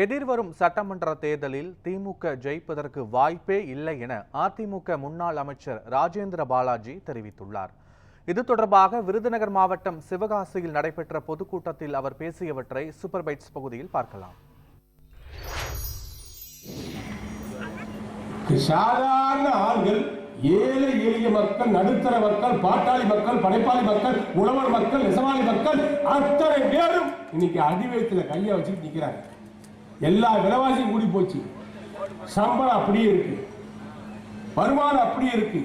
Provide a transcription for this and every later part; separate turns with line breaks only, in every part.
எதிர்வரும் சட்டமன்ற தேர்தலில் திமுக ஜெயிப்பதற்கு வாய்ப்பே இல்லை என அதிமுக முன்னாள் அமைச்சர் ராஜேந்திர பாலாஜி தெரிவித்துள்ளார். இது தொடர்பாக விருதுநகர் மாவட்டம் சிவகாசியில் நடைபெற்ற பொதுக்கூட்டத்தில் அவர் பேசியவற்றை சூப்பர் பைட்ஸ் பகுதியில் பார்க்கலாம்.
சாதாரண ஆண்கள் ஏழை எளிய மக்கள் நடுத்தர மக்கள் பாட்டாளி மக்கள் படைப்பாளி மக்கள் உழவர் மக்கள் நெசவாளி மக்கள் அத்தனை பேரும் இன்னைக்கு அடிவயத்தில் கையை வச்சுட்டு நிற்கிறாங்க எல்லா விலைவாசியும் கூடி போச்சு. சம்பளம் அப்படியே இருக்கு. வருமானம் அப்படியே இருக்கு.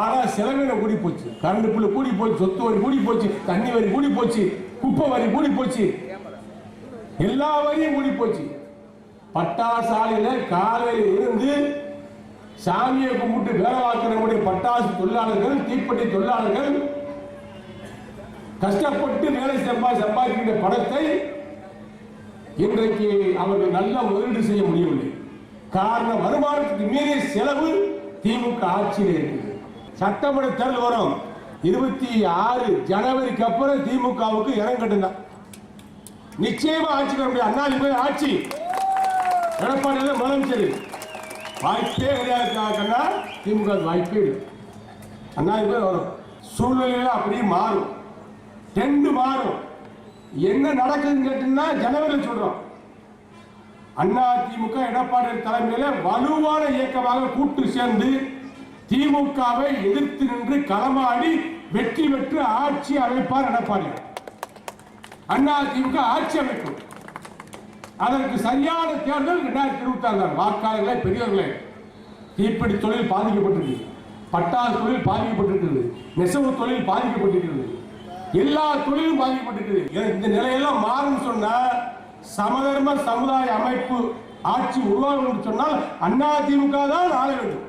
ஆனா செலவினம் கூடி போச்சு. கரண்ட் புல்லு கூடி போச்சு சொத்து வரி கூடி போச்சு தண்ணி வரி கூடி போச்சு குப்பை வரி கூடி போச்சு. எல்லா வரியும் கூடி போச்சு. பட்டாசாலையில காலையில் இருந்து சாமியை கும்பிட்டு வேலை பார்க்கிற நம்முடைய பட்டாசு தொழிலாளர்கள் தீப்பெட்டி தொழிலாளர்கள் கஷ்டப்பட்டு வேலை சம்பா சம்பாதிக்கின்ற படத்தை இன்றைக்கு அவர்கள் நல்ல முதலீடு செய்ய முடியவில்லை. காரணம் வருமானத்துக்கு மீறிய செலவு திமுக ஆட்சியில் இருக்குது. சட்டமன்ற தேர்தல் வரும். இருபத்தி ஆறு ஜனவரிக்கு அப்புறம் திமுகவுக்கு இடம் கட்டுந்தான் நிச்சயமா ஆட்சி வர முடியும் அண்ணா ஆட்சி. எடப்பாடி முதலமைச்சர். வாய்ப்பே கிடையாது திமுக வாய்ப்பே இல்லை. அண்ணா வரும். சூழ்நிலையில அப்படியே மாறும். டெண்டு மாறும். என்ன நடக்குதுன்னு கேட்டீங்கன்னா ஜனவரியில் சொல்றோம். அண்ணா திமுக எடப்பாடி தலைமையில வலுவான இயக்கமாக கூட்டு சேர்ந்து திமுகவை எதிர்த்து நின்று களமாடி வெற்றி பெற்று ஆட்சி அமைப்பார் எடப்பாடி. அண்ணா திமுக ஆட்சி அமைக்கும் அதற்கு சரியான தேர்தல் இரண்டாயிரத்தி இருபத்தி ஆறு வாக்காளர்களே பெரியவர்களே தீப்பிடி தொழில் பாதிக்கப்பட்டிருக்கு பட்டாசு தொழில் பாதிக்கப்பட்டிருக்கிறது நெசவு தொழில் பாதிக்கப்பட்டிருக்கிறது எல்லா தொழிலும் பாதிக்கப்பட்டிருக்குது. இந்த நிலையெல்லாம் மாறும் சொன்னா சமதர்ம சமுதாய அமைப்பு ஆட்சி உருவாகும் சொன்னால் அண்ணா திமுக தான் ஆள வேண்டும்.